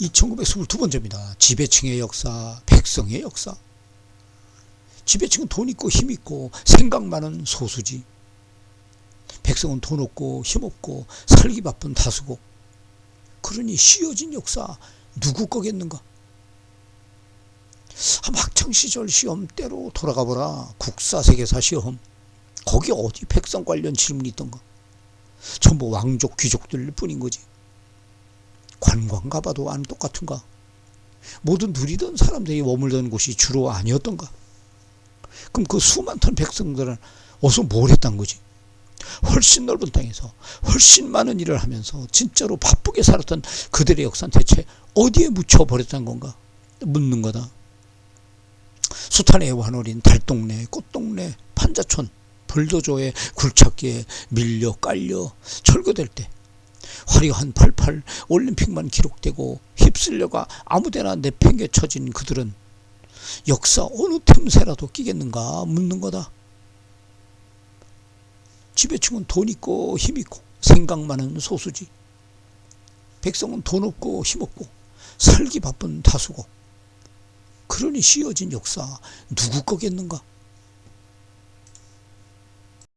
2922번째입니다. 지배층의 역사, 백성의 역사. 지배층은 돈 있고 힘 있고 생각 많은 소수지. 백성은 돈 없고 힘 없고 살기 바쁜 다수고. 그러니 쉬어진 역사 누구 거겠는가? 한 학창 시절 시험 때로 돌아가 보라. 국사 세계사 시험. 거기 어디 백성 관련 질문이 있던가? 전부 왕족 귀족들 뿐인 거지. 관광 가봐도 안 똑같은가? 모두 누리던 사람들이 머물던 곳이 주로 아니었던가? 그럼 그 수많던 백성들은 어디서 뭘 했단 거지? 훨씬 넓은 땅에서 훨씬 많은 일을 하면서 진짜로 바쁘게 살았던 그들의 역사는 대체 어디에 묻혀버렸단 건가? 묻는 거다. 수탄의 완월인 달동네, 꽃동네, 판자촌, 불도저에 굴착기에 밀려 깔려 철거될 때 화려한 88 올림픽만 기록되고 휩쓸려가 아무데나 내팽개쳐진 그들은 역사 어느 틈새라도 끼겠는가 묻는 거다. 지배층은 돈 있고 힘 있고 생각 많은 소수지. 백성은 돈 없고 힘 없고 살기 바쁜 다수고. 그러니 씌어진 역사 누구 거겠는가?